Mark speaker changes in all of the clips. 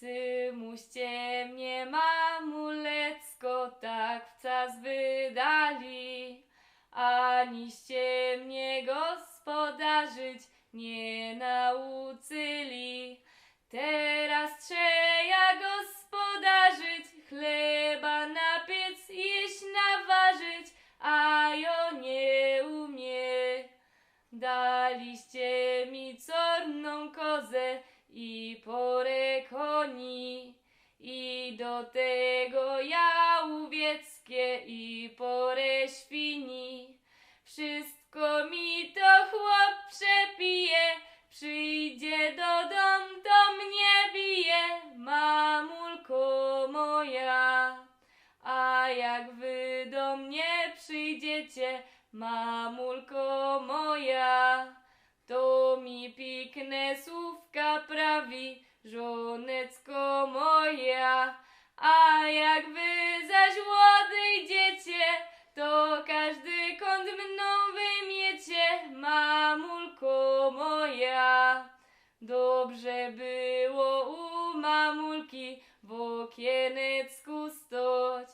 Speaker 1: Cymuście mnie mamulecko tak wcas wydali, aniście mnie gospodarzyć nie nauczyli. Teraz trzeja gospodarzyć, chleba napiec, jeść naważyć, a jo nie umie. Daliście mi czarną kozę i porę i do tego jałówieckie i porę świni. Wszystko mi to chłop przepije, przyjdzie do dom, to mnie bije, mamulko moja. A jak wy do mnie przyjdziecie, mamulko moja, to mi pikne słówka każdy kąt mną wymiecie, mamulko moja. Dobrze było u mamulki w okienecku stoć.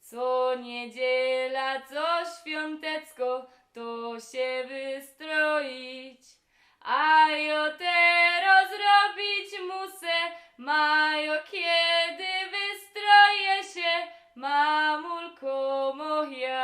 Speaker 1: Co niedziela, co świątecko, to się wystroić. A jo teraz robić musę, majo kiedy wystroję się, mamulko moja.